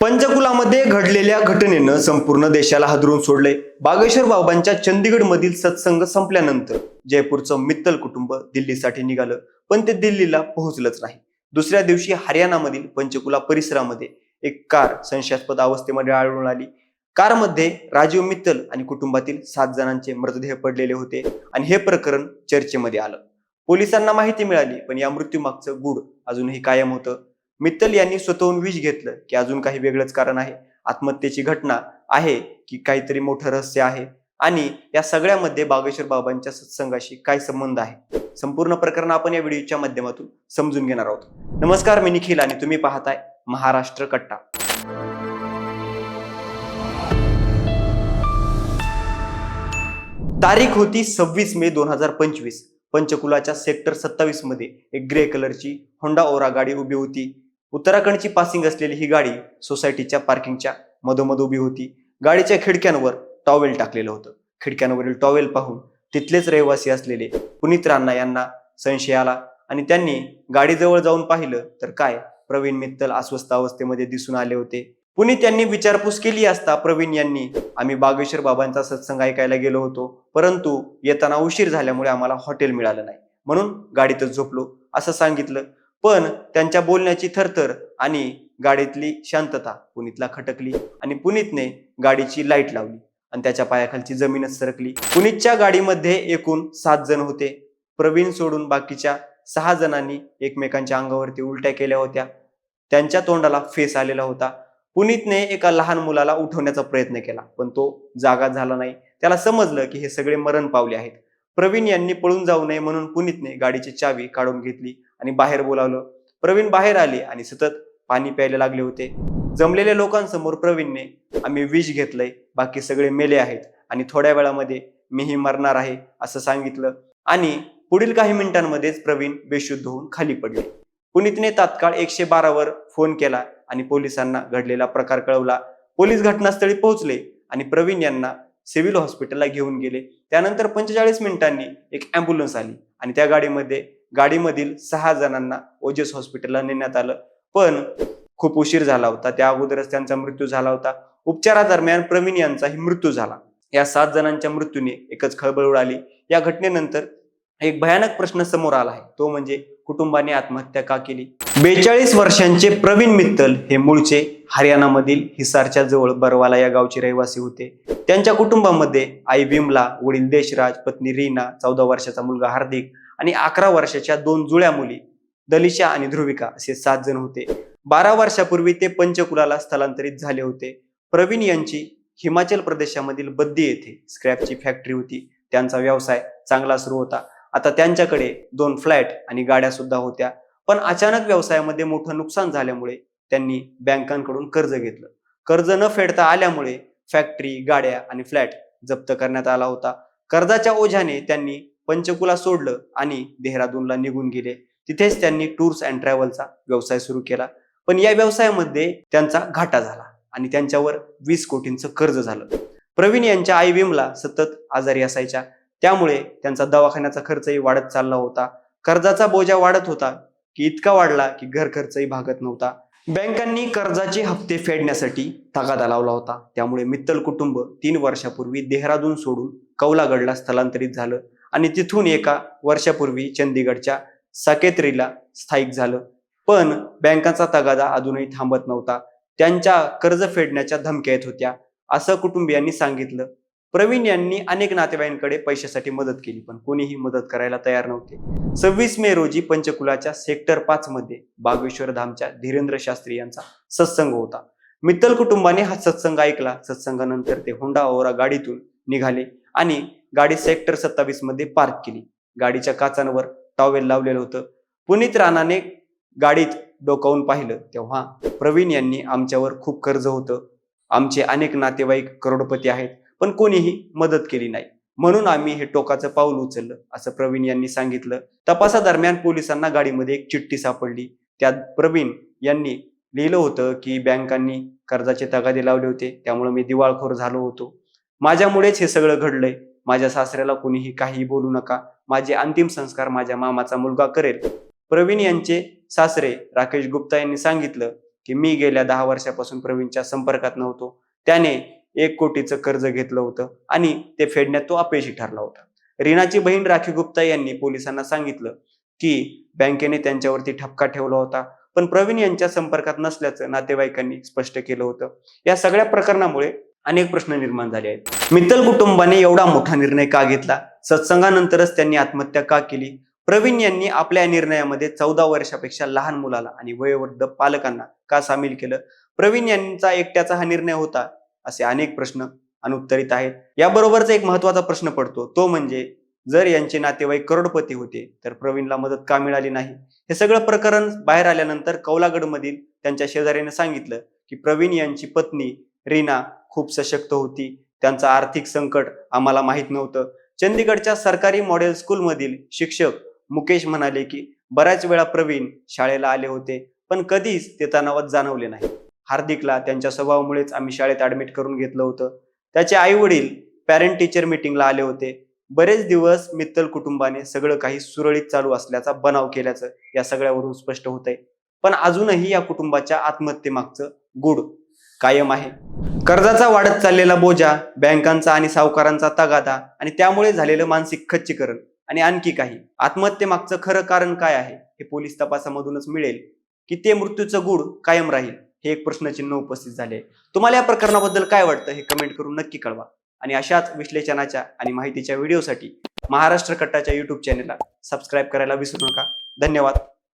पंचकुलामध्ये घडलेल्या घटनेनं संपूर्ण देशाला हादरून सोडले. बागेश्वर बाबांच्या चंदीगड मधील सत्संग संपल्यानंतर जयपूरचं मित्तल कुटुंब दिल्लीसाठी निघालं पण ते दिल्लीला पोहोचलंच नाही. दुसऱ्या दिवशी हरियाणामधील पंचकुला परिसरामध्ये एक कार संशयास्पद अवस्थेमध्ये आढळून आली. कारमध्ये राजीव मित्तल आणि कुटुंबातील सात जणांचे मृतदेह पडलेले होते आणि हे प्रकरण चर्चेमध्ये आलं. पोलिसांना माहिती मिळाली पण या मृत्यूमागचं गूढ अजूनही कायम होतं. मित्तल यांनी स्वतःहून विष घेतलं की अजून काही वेगळंच कारण आहे. आत्महत्येची घटना आहे की काहीतरी मोठं रहस्य आहे आणि या सगळ्यामध्ये बागेश्वर बाबांच्या सत्संगाशी काय संबंध आहे? संपूर्ण प्रकरण आपण या व्हिडिओच्या माध्यमातून समजून घेणार आहोत. नमस्कार मी निखिल आणि तुम्ही पाहताय महाराष्ट्र कट्टा. तारीख होती सव्वीस मे दोन हजार पंचवीस. पंचकुलाच्या सेक्टर सत्तावीसमध्ये एक ग्रे कलरची होंडा ओरा गाडी उभी होती. उत्तराखंडची पासिंग असलेली ही गाडी सोसायटीच्या पार्किंगच्या मधोमध उभी होती. गाडीच्या खिडक्यांवर टॉवेल टाकलेलं होतं. खिडक्यांवरील टॉवेल पाहून तिथलेच रहिवासी असलेले पुनीत राणा यांना संशय आला आणि त्यांनी गाडीजवळ जाऊन पाहिलं तर काय? प्रवीण मित्तल अस्वस्थ अवस्थेमध्ये दिसून आले होते. पुनीत यांनी विचारपूस केली असता प्रवीण यांनी आम्ही बागेश्वर बाबांचा सत्संग ऐकायला गेलो होतो परंतु येताना उशीर झाल्यामुळे आम्हाला हॉटेल मिळालं नाही. म्हणून गाडीतच झोपलो असं सांगितलं पण त्यांच्या बोलण्याची थरथर आणि गाडीतली शांतता पुनीतला खटकली आणि पुनीतने गाडीची लाइट लावली आणि त्याच्या पायाखालची जमीनच सरकली. पुनीतच्या गाडीमध्ये एकूण सात जण होते. प्रवीण सोडून बाकीच्या सहा जणांनी एकमेकांच्या अंगावरती उलट्या केल्या होत्या. त्यांच्या तोंडाला फेस आलेला होता. पुनीतने एका लहान मुलाला उठवण्याचा प्रयत्न केला पण तो जागा झाला नाही. त्याला समजलं की हे सगळे मरण पावले आहेत. प्रवीण यांनी पळून जाऊ नये म्हणून पुनीतने गाडीची चावी काढून घेतली. आणि बाहेर बोलावलं. प्रवीण बाहेर आले आणि सतत पाणी प्यायला लागले होते. जमलेल्या लोकांसमोर प्रवीणने आम्ही विष घेतलंय बाकी सगळे मेले आहेत आणि थोड्या वेळामध्ये मीही मरणार आहे असं सांगितलं आणि पुढील काही मिनिटांमध्येच प्रवीण बेशुद्ध होऊन खाली पडले. पुनीतने तात्काळ एकशे बारावर फोन केला आणि पोलिसांना घडलेला प्रकार कळवला. पोलीस घटनास्थळी पोहोचले आणि प्रवीण यांना सिव्हिल हॉस्पिटलला घेऊन गेले. त्यानंतर पंचेचाळीस मिनिटांनी एक अँब्युलन्स आली आणि त्या गाडीमध्ये गाडीमधील सहा जणांना ओजस हॉस्पिटलला नेण्यात आलं. पण खूप उशीर झाला होता. त्या अगोदरच त्यांचा मृत्यू झाला होता. उपचारादरम्यान प्रवीण यांचाही मृत्यू झाला. या सात जणांच्या मृत्यूने एकच खळबळ उडाली. या घटनेनंतर एक भयानक प्रश्न समोर आला आहे. तो म्हणजे कुटुंबाने आत्महत्या का केली? बेचाळीस वर्षांचे प्रवीण मित्तल हे मूळचे हरियाणामधील हिसारच्या जवळ बरवाला या गावचे रहिवासी होते. त्यांच्या कुटुंबामध्ये आई विमला वडील देशराज पत्नी रीना चौदा वर्षाचा मुलगा हार्दिक आणि अकरा वर्षाच्या दोन जुळ्या मुली दलिशा आणि ध्रुविका असे सात जण होते. बारा वर्षापूर्वी ते पंचकुलाला स्थलांतरित झाले होते. प्रवीण यांची हिमाचल प्रदेशामधील बद्दी येथे स्क्रॅपची फॅक्टरी होती. त्यांचा व्यवसाय चांगला सुरू होता. आता त्यांच्याकडे दोन फ्लॅट आणि गाड्या सुद्धा होत्या. पण अचानक व्यवसायामध्ये मोठं नुकसान झाल्यामुळे त्यांनी बँकांकडून कर्ज घेतलं. कर्ज न फेडता आल्यामुळे फॅक्टरी गाड्या आणि फ्लॅट जप्त करण्यात आला होता. कर्जाच्या ओझ्याने त्यांनी पंचकुला सोडलं आणि देहरादूनला निघून गेले. तिथेच त्यांनी टूर्स अँड ट्रॅव्हलचा व्यवसाय सुरू केला. पण या व्यवसायामध्ये त्यांचा घाटा झाला आणि त्यांच्यावर वीस कोटींचं कर्ज झालं. प्रवीण यांच्या आई विमला सतत आजारी असायच्या. त्यामुळे त्यांचा दवाखान्याचा खर्चही वाढत चालला होता. कर्जाचा बोजा वाढत होता की इतका वाढला की घर खर्चही भागत नव्हता. बँकांनी कर्जाचे हप्ते फेडण्यासाठी तगादा लावला होता. त्यामुळे मित्तल कुटुंब तीन वर्षापूर्वी देहरादून सोडून कौलागडला स्थलांतरित झालं. आणि तिथून एका वर्षापूर्वी चंदीगडच्या साकेत्रीला स्थायिक झालं. पण बँकांचा तगादा अजूनही थांबत नव्हता. त्यांच्या कर्ज फेडण्याच्या धमक्या येत होत्या असं कुटुंबियांनी सांगितलं. प्रवीण यांनी अनेक नातेवाईकांकडे पैशासाठी मदत केली पण कोणीही मदत करायला तयार नव्हते. सव्वीस मे रोजी पंचकुलाच्या सेक्टर पाच मध्ये बागेश्वर धामच्या धीरेंद्र शास्त्री यांचा सत्संग होता. मित्तल कुटुंबाने हा सत्संग ऐकला. सत्संगानंतर ते होंडा ओरा गाडीतून निघाले आणि गाडी सेक्टर सत्तावीसमध्ये पार्क केली. गाडीच्या काचांवर टॉवेल लावलेलं होतं. पुनीत राणाने गाडीत डोकावून पाहिलं. तेव्हा प्रवीण यांनी आमच्यावर खूप कर्ज होतं. आमचे अनेक नातेवाईक करोडपती आहेत पण कोणीही मदत केली नाही. म्हणून आम्ही हे टोकाचं पाऊल उचललं असं प्रवीण यांनी सांगितलं. तपासादरम्यान पोलिसांना गाडीमध्ये एक चिठ्ठी सापडली. त्यात प्रवीण यांनी लिहिलं होतं की बँकांनी कर्जाचे तगादे लावले होते. त्यामुळे मी दिवाळखोर झालो होतो. माझ्यामुळेच हे सगळं घडलंय. माझ्या सासऱ्याला कोणीही काही बोलू नका. माझे अंतिम संस्कार माझ्या मामाचा मुलगा करेल. प्रवीण यांचे सासरे राकेश गुप्ता यांनी सांगितलं की मी गेल्या दहा वर्षापासून प्रवीणच्या संपर्कात नव्हतो. त्याने एक कोटीचं कर्ज घेतलं होतं आणि ते फेडण्यात तो अपयशी ठरला होता. रीनाची बहीण राखी गुप्ता यांनी पोलिसांना सांगितलं की बँकेने त्यांच्यावरती ठपका ठेवला होता. पण प्रवीण यांच्या संपर्कात नसल्याचं नातेवाईकांनी स्पष्ट केलं होतं. या सगळ्या प्रकरणामुळे अनेक प्रश्न निर्माण झाले आहेत. मित्तल कुटुंबाने एवढा मोठा निर्णय का घेतला? सत्संगानंतरच त्यांनी आत्महत्या का केली? प्रवीण यांनी आपल्या निर्णयामध्ये चौदा वर्षापेक्षा लहान मुलाला आणि वयोवृद्ध पालकांना का सामील केलं? प्रवीण यांचा एकट्याचा हा निर्णय होता? असे अनेक प्रश्न अनुत्तरित आहेत. याबरोबरचा एक महत्त्वाचा प्रश्न पडतो. तो म्हणजे जर यांचे नातेवाईक करोडपती होते तर प्रवीणला मदत का मिळाली नाही? हे सगळं प्रकरण बाहेर आल्यानंतर कौलागडमधील त्यांच्या शेजाऱ्याने सांगितलं की प्रवीण यांची पत्नी रीना खूप सशक्त होती. त्यांचं आर्थिक संकट आम्हाला माहीत नव्हतं. चंदीगडच्या सरकारी मॉडेल स्कूलमधील शिक्षक मुकेश म्हणाले की बऱ्याच वेळा प्रवीण शाळेला आले होते पण कधीच ते तणावात जाणवले नाही. हार्दिकला त्यांच्या स्वभावामुळेच आम्ही शाळेत ऍडमिट करून घेतलं होतं. त्याचे आई वडील पॅरेंट टीचर मीटिंगला आले होते. बरेच दिवस मित्तल कुटुंबाने सगळं काही सुरळीत चालू असल्याचा बनाव केल्याचं या सगळ्यावरून स्पष्ट होत आहे पण अजूनही या कुटुंबाच्या आत्महत्येमागचं गुड कायम आहे. कर्जाचा वाढत चाललेला बोजा बँकांचा आणि सावकारांचा तगादा आणि त्यामुळे झालेलं मानसिक खच्चीकरण आणि आणखी काही. आत्महत्येमागचं खरं कारण काय आहे? हे पोलीस तपासामधूनच मिळेल. की ते मृत्यूचं गुढ कायम राहील? हे एक प्रश्नचिन्ह उपस्थित झाले. तुम्हाला या प्रकरणाबद्दल काय वाटतं हे कमेंट करून नक्की कळवा. आणि अशाच विश्लेषणाच्या आणि माहितीच्या व्हिडिओसाठी महाराष्ट्र कट्टाच्या युट्यूब चॅनेलला सबस्क्राईब करायला विसरू नका. धन्यवाद.